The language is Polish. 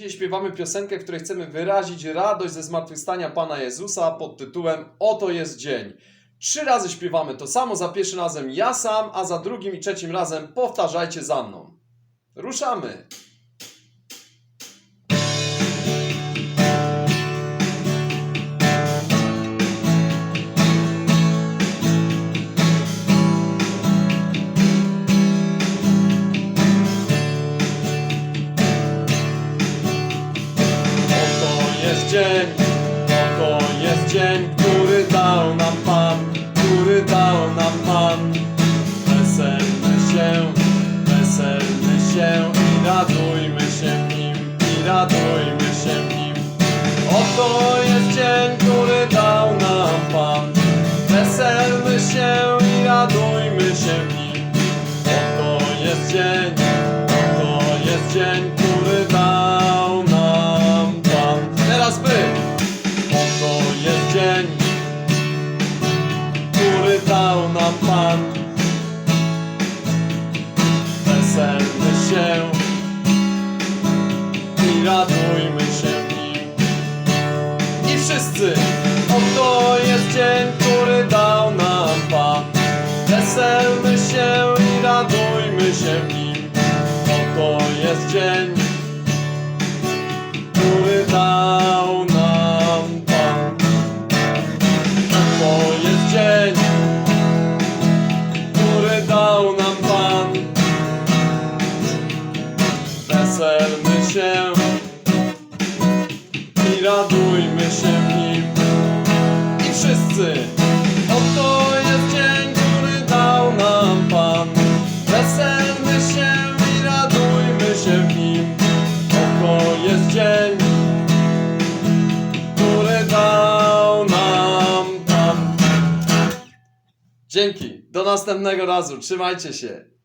Dzisiaj śpiewamy piosenkę, w której chcemy wyrazić radość ze zmartwychwstania Pana Jezusa pod tytułem Oto jest dzień. Trzy razy śpiewamy to samo, za pierwszym razem ja sam, a za drugim i trzecim razem powtarzajcie za mną. Ruszamy! Dzień, oto jest dzień, który dał nam Pan, który dał nam Pan. Weselmy się, weselmy się i radujmy się nim, i radujmy się nim. Oto jest dzień, który dał nam Pan. Weselmy się i radujmy się nim. Oto jest dzień, nam Pan. Weselmy się i radujmy się nim. I wszyscy! Oto jest dzień, który dał nam Pan. Weselmy się i radujmy się nim. Weselmy się i radujmy się w nim. I wszyscy! Oto jest dzień, który dał nam Pan. Weselmy się i radujmy się w nim. Oto jest dzień, który dał nam Pan. Dzięki. Do następnego razu. Trzymajcie się.